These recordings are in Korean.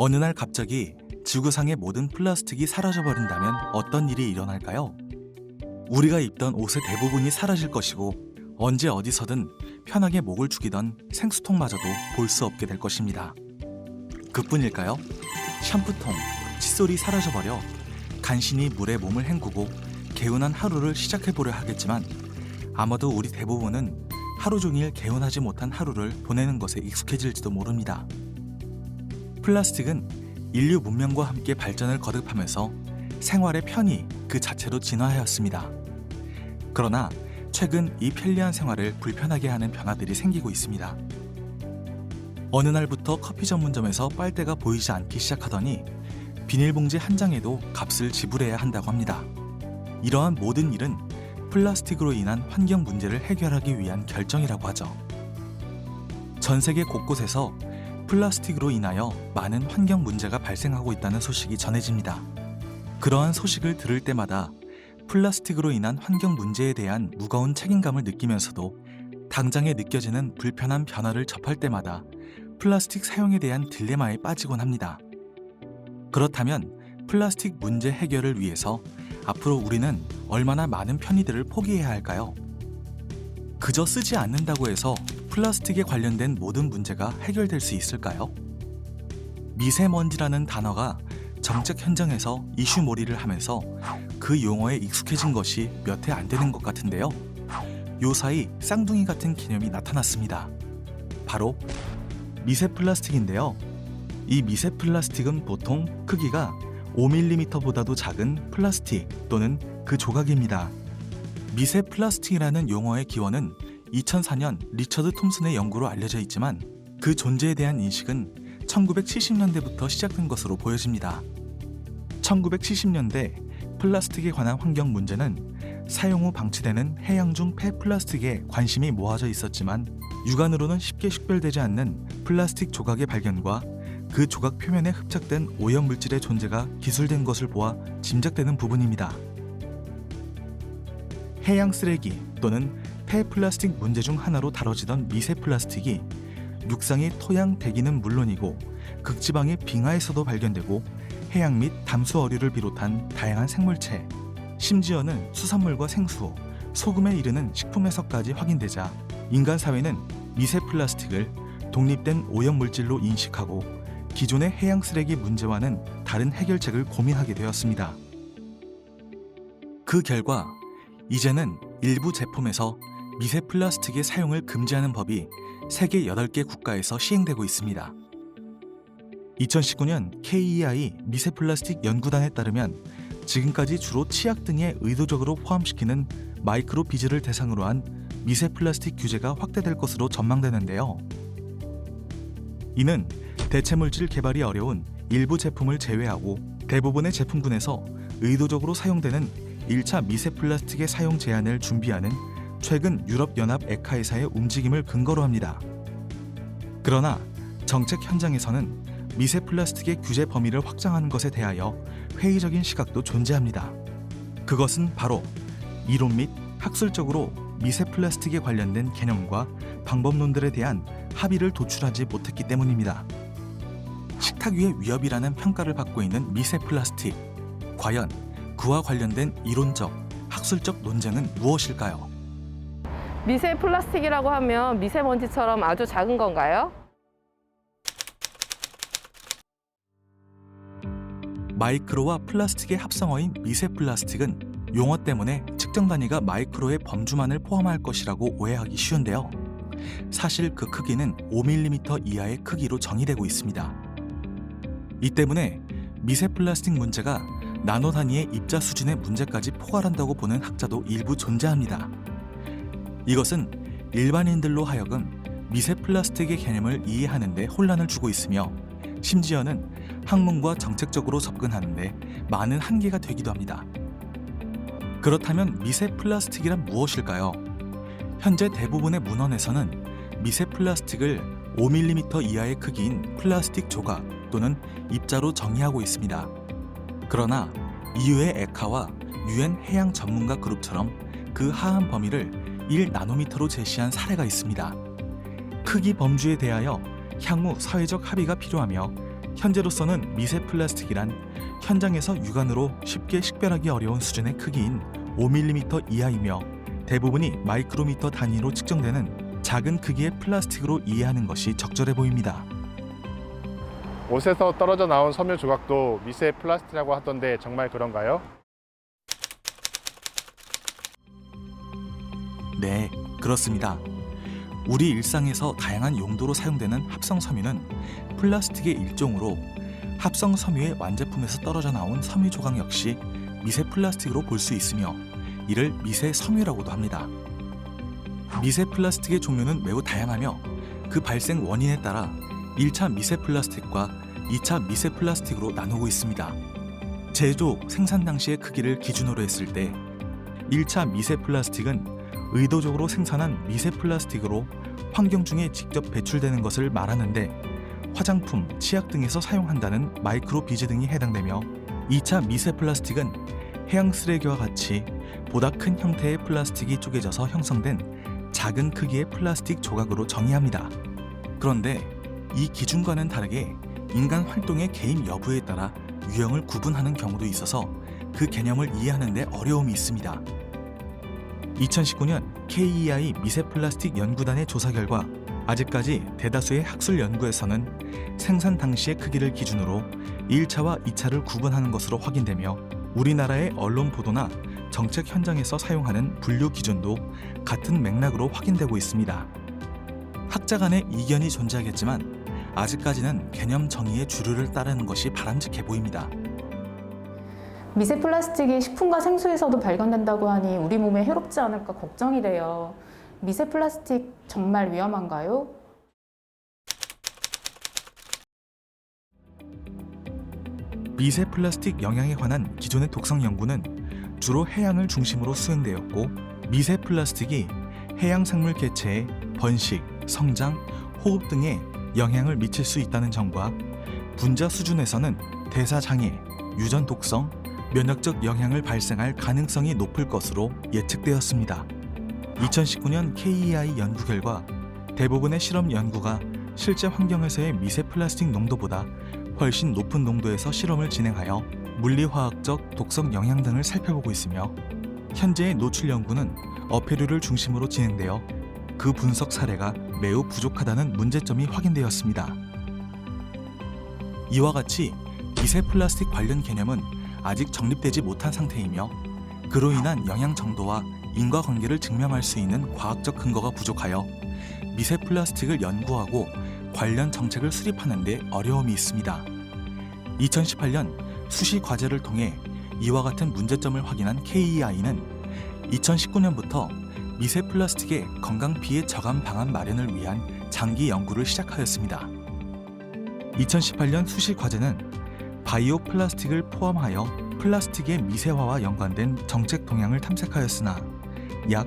어느 날 갑자기 지구상의 모든 플라스틱이 사라져버린다면 어떤 일이 일어날까요? 우리가 입던 옷의 대부분이 사라질 것이고 언제 어디서든 편하게 목을 죽이던 생수통마저도 볼 수 없게 될 것입니다. 그뿐일까요? 샴푸통, 칫솔이 사라져버려 간신히 물에 몸을 헹구고 개운한 하루를 시작해 보려 하겠지만 아마도 우리 대부분은 하루 종일 개운하지 못한 하루를 보내는 것에 익숙해질지도 모릅니다. 플라스틱은 인류 문명과 함께 발전을 거듭하면서 생활의 편의 그 자체로 진화하였습니다. 그러나 최근 이 편리한 생활을 불편하게 하는 변화들이 생기고 있습니다. 어느 날부터 커피 전문점에서 빨대가 보이지 않기 시작하더니 비닐봉지 한 장에도 값을 지불해야 한다고 합니다. 이러한 모든 일은 플라스틱으로 인한 환경 문제를 해결하기 위한 결정이라고 하죠. 전 세계 곳곳에서 플라스틱으로 인하여 많은 환경 문제가 발생하고 있다는 소식이 전해집니다. 그러한 소식을 들을 때마다 플라스틱으로 인한 환경 문제에 대한 무거운 책임감을 느끼면서도 당장에 느껴지는 불편한 변화를 접할 때마다 플라스틱 사용에 대한 딜레마에 빠지곤 합니다. 그렇다면 플라스틱 문제 해결을 위해서 앞으로 우리는 얼마나 많은 편의들을 포기해야 할까요? 그저 쓰지 않는다고 해서 플라스틱에 관련된 모든 문제가 해결될 수 있을까요? 미세먼지라는 단어가 정책 현장에서 이슈몰이를 하면서 그 용어에 익숙해진 것이 몇 해 안 되는 것 같은데요. 요사이 쌍둥이 같은 개념이 나타났습니다. 바로 미세 플라스틱인데요. 이 미세 플라스틱은 보통 크기가 5mm보다도 작은 플라스틱 또는 그 조각입니다. 미세 플라스틱이라는 용어의 기원은 2004년 리처드 톰슨의 연구로 알려져 있지만 그 존재에 대한 인식은 1970년대부터 시작된 것으로 보여집니다. 1970년대 플라스틱에 관한 환경 문제는 사용 후 방치되는 해양 중 폐플라스틱에 관심이 모아져 있었지만 육안으로는 쉽게 식별되지 않는 플라스틱 조각의 발견과 그 조각 표면에 흡착된 오염 물질의 존재가 기술된 것을 보아 짐작되는 부분입니다. 해양 쓰레기 또는 폐플라스틱 문제 중 하나로 다뤄지던 미세 플라스틱이 육상의 토양 대기는 물론이고 극지방의 빙하에서도 발견되고 해양 및 담수 어류를 비롯한 다양한 생물체, 심지어는 수산물과 생수, 소금에 이르는 식품에서까지 확인되자 인간 사회는 미세 플라스틱을 독립된 오염 물질로 인식하고 기존의 해양 쓰레기 문제와는 다른 해결책을 고민하게 되었습니다. 그 결과 이제는 일부 제품에서 미세 플라스틱의 사용을 금지하는 법이 세계 8개 국가에서 시행되고 있습니다. 2019년 KEI 미세 플라스틱 연구단에 따르면 지금까지 주로 치약 등에 의도적으로 포함시키는 마이크로 비즈를 대상으로 한 미세 플라스틱 규제가 확대될 것으로 전망되는데요. 이는 대체 물질 개발이 어려운 일부 제품을 제외하고 대부분의 제품군에서 의도적으로 사용되는 1차 미세 플라스틱의 사용 제한을 준비하는 최근 유럽연합 에카회사의 움직임을 근거로 합니다. 그러나 정책 현장에서는 미세 플라스틱의 규제 범위를 확장하는 것에 대하여 회의적인 시각도 존재합니다. 그것은 바로 이론 및 학술적으로 미세 플라스틱에 관련된 개념과 방법론들에 대한 합의를 도출하지 못했기 때문입니다. 식탁 위의 위협이라는 평가를 받고 있는 미세 플라스틱. 과연 그와 관련된 이론적, 학술적 논쟁은 무엇일까요? 미세 플라스틱이라고 하면 미세먼지처럼 아주 작은 건가요? 마이크로와 플라스틱의 합성어인 미세 플라스틱은 용어 때문에 측정 단위가 마이크로의 범주만을 포함할 것이라고 오해하기 쉬운데요. 사실 그 크기는 5mm 이하의 크기로 정의되고 있습니다. 이 때문에 미세 플라스틱 문제가 나노 단위의 입자 수준의 문제까지 포괄한다고 보는 학자도 일부 존재합니다. 이것은 일반인들로 하여금 미세 플라스틱의 개념을 이해하는데 혼란을 주고 있으며 심지어는 학문과 정책적으로 접근하는데 많은 한계가 되기도 합니다. 그렇다면 미세 플라스틱이란 무엇일까요? 현재 대부분의 문헌에서는 미세 플라스틱을 5mm 이하의 크기인 플라스틱 조각 또는 입자로 정의하고 있습니다. 그러나 이후의 에카와 유엔 해양 전문가 그룹처럼 그 하한 범위를 1나노미터로 제시한 사례가 있습니다. 크기 범주에 대하여 향후 사회적 합의가 필요하며 현재로서는 미세 플라스틱이란 현장에서 육안으로 쉽게 식별하기 어려운 수준의 크기인 5mm 이하이며 대부분이 마이크로미터 단위로 측정되는 작은 크기의 플라스틱으로 이해하는 것이 적절해 보입니다. 옷에서 떨어져 나온 섬유 조각도 미세 플라스틱이라고 하던데 정말 그런가요? 네, 그렇습니다. 우리 일상에서 다양한 용도로 사용되는 합성 섬유는 플라스틱의 일종으로 합성 섬유의 완제품에서 떨어져 나온 섬유 조각 역시 미세 플라스틱으로 볼 수 있으며 이를 미세 섬유라고도 합니다. 미세 플라스틱의 종류는 매우 다양하며 그 발생 원인에 따라 1차 미세 플라스틱과 2차 미세 플라스틱으로 나누고 있습니다. 제조, 생산 당시의 크기를 기준으로 했을 때 1차 미세 플라스틱은 의도적으로 생산한 미세 플라스틱으로 환경 중에 직접 배출되는 것을 말하는데 화장품, 치약 등에서 사용한다는 마이크로 비즈 등이 해당되며 2차 미세 플라스틱은 해양 쓰레기와 같이 보다 큰 형태의 플라스틱이 쪼개져서 형성된 작은 크기의 플라스틱 조각으로 정의합니다. 그런데 이 기준과는 다르게 인간 활동의 개입 여부에 따라 유형을 구분하는 경우도 있어서 그 개념을 이해하는 데 어려움이 있습니다. 2019년 KEI 미세 플라스틱 연구단의 조사 결과 아직까지 대다수의 학술 연구에서는 생산 당시의 크기를 기준으로 1차와 2차를 구분하는 것으로 확인되며 우리나라의 언론 보도나 정책 현장에서 사용하는 분류 기준도 같은 맥락으로 확인되고 있습니다. 학자 간의 이견이 존재하겠지만 아직까지는 개념 정의의 주류를 따르는 것이 바람직해 보입니다. 미세 플라스틱이 식품과 생수에서도 발견된다고 하니 우리 몸에 해롭지 않을까 걱정이 돼요. 미세 플라스틱 정말 위험한가요? 미세 플라스틱 영향에 관한 기존의 독성 연구는 주로 해양을 중심으로 수행되었고 미세 플라스틱이 해양 생물 개체의 번식, 성장, 호흡 등에 영향을 미칠 수 있다는 점과 분자 수준에서는 대사 장애, 유전 독성, 면역적 영향을 발생할 가능성이 높을 것으로 예측되었습니다. 2019년 KEI 연구 결과 대부분의 실험 연구가 실제 환경에서의 미세 플라스틱 농도보다 훨씬 높은 농도에서 실험을 진행하여 물리화학적 독성 영향 등을 살펴보고 있으며 현재의 노출 연구는 어패류를 중심으로 진행되어 그 분석 사례가 매우 부족하다는 문제점이 확인되었습니다. 이와 같이 미세 플라스틱 관련 개념은 아직 정립되지 못한 상태이며 그로 인한 영향 정도와 인과관계를 증명할 수 있는 과학적 근거가 부족하여 미세 플라스틱을 연구하고 관련 정책을 수립하는 데 어려움이 있습니다. 2018년 수시 과제를 통해 이와 같은 문제점을 확인한 KEI는 2019년부터 미세 플라스틱의 건강 피해 저감 방안 마련을 위한 장기 연구를 시작하였습니다. 2018년 수시 과제는 바이오 플라스틱을 포함하여 플라스틱의 미세화와 연관된 정책 동향을 탐색하였으나 약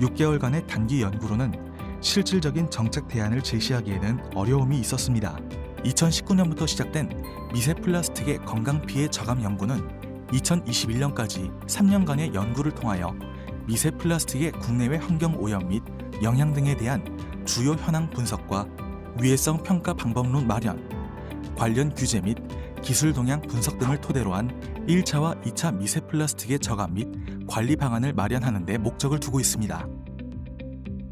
6개월간의 단기 연구로는 실질적인 정책 대안을 제시하기에는 어려움이 있었습니다. 2019년부터 시작된 미세 플라스틱의 건강 피해 저감 연구는 2021년까지 3년간의 연구를 통하여 미세 플라스틱의 국내외 환경 오염 및 영향 등에 대한 주요 현황 분석과 위해성 평가 방법론 마련, 관련 규제 및 기술 동향 분석 등을 토대로 한 1차와 2차 미세 플라스틱의 저감 및 관리 방안을 마련하는 데 목적을 두고 있습니다.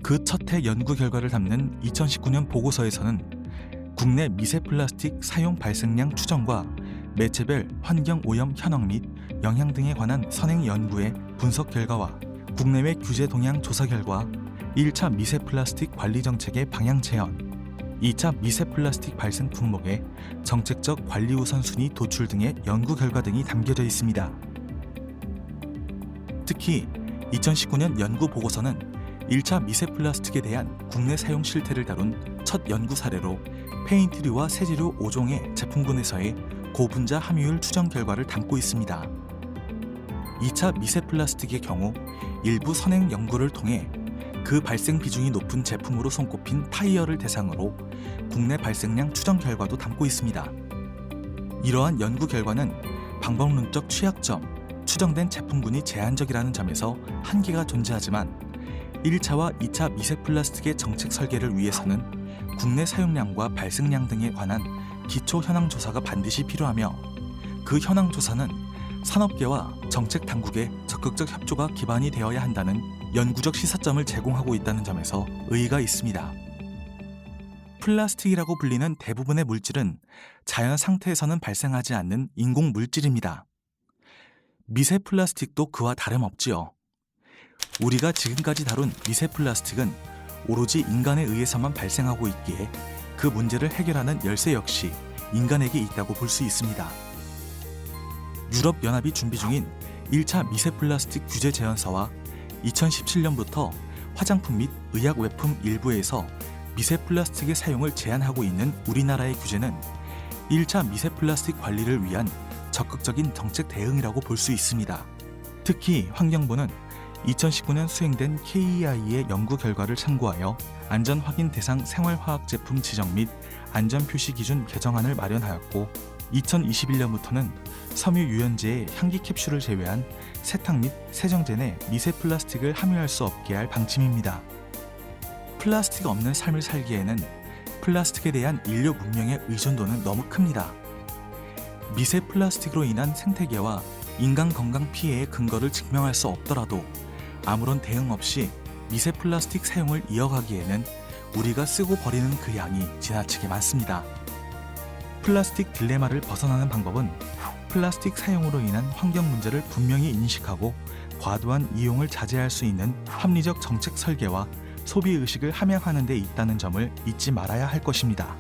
그 첫 해 연구 결과를 담는 2019년 보고서에서는 국내 미세 플라스틱 사용 발생량 추정과 매체별 환경 오염 현황 및 영향 등에 관한 선행 연구의 분석 결과와 국내외 규제 동향 조사 결과 1차 미세 플라스틱 관리 정책의 방향 제안, 2차 미세 플라스틱 발생 품목의 정책적 관리 우선순위 도출 등의 연구 결과 등이 담겨져 있습니다. 특히 2019년 연구 보고서는 1차 미세 플라스틱에 대한 국내 사용 실태를 다룬 첫 연구 사례로 페인트류와 세제류 5종의 제품군에서의 고분자 함유율 추정 결과를 담고 있습니다. 2차 미세 플라스틱의 경우 일부 선행 연구를 통해 그 발생 비중이 높은 제품으로 손꼽힌 타이어를 대상으로 국내 발생량 추정 결과도 담고 있습니다. 이러한 연구 결과는 방법론적 취약점, 추정된 제품군이 제한적이라는 점에서 한계가 존재하지만 1차와 2차 미세 플라스틱의 정책 설계를 위해서는 국내 사용량과 발생량 등에 관한 기초 현황 조사가 반드시 필요하며 그 현황 조사는 산업계와 정책 당국의 적극적 협조가 기반이 되어야 한다는 연구적 시사점을 제공하고 있다는 점에서 의의가 있습니다. 플라스틱이라고 불리는 대부분의 물질은 자연 상태에서는 발생하지 않는 인공 물질입니다. 미세 플라스틱도 그와 다름없지요. 우리가 지금까지 다룬 미세 플라스틱은 오로지 인간에 의해서만 발생하고 있기에 그 문제를 해결하는 열쇠 역시 인간에게 있다고 볼 수 있습니다. 유럽 연합이 준비 중인 1차 미세 플라스틱 규제 제안서와 2017년부터 화장품 및 의약 외품 일부에서 미세 플라스틱의 사용을 제한하고 있는 우리나라의 규제는 1차 미세 플라스틱 관리를 위한 적극적인 정책 대응이라고 볼 수 있습니다. 특히 환경부는 2019년 수행된 KEI의 연구 결과를 참고하여 안전 확인 대상 생활화학 제품 지정 및 안전 표시 기준 개정안을 마련하였고 2021년부터는 섬유 유연제에 향기 캡슐을 제외한 세탁 및 세정제 내 미세 플라스틱을 함유할 수 없게 할 방침입니다. 플라스틱 없는 삶을 살기에는 플라스틱에 대한 인류 문명의 의존도는 너무 큽니다. 미세 플라스틱으로 인한 생태계와 인간 건강 피해의 근거를 증명할 수 없더라도 아무런 대응 없이 미세 플라스틱 사용을 이어가기에는 우리가 쓰고 버리는 그 양이 지나치게 많습니다. 플라스틱 딜레마를 벗어나는 방법은 플라스틱 사용으로 인한 환경 문제를 분명히 인식하고 과도한 이용을 자제할 수 있는 합리적 정책 설계와 소비 의식을 함양하는 데 있다는 점을 잊지 말아야 할 것입니다.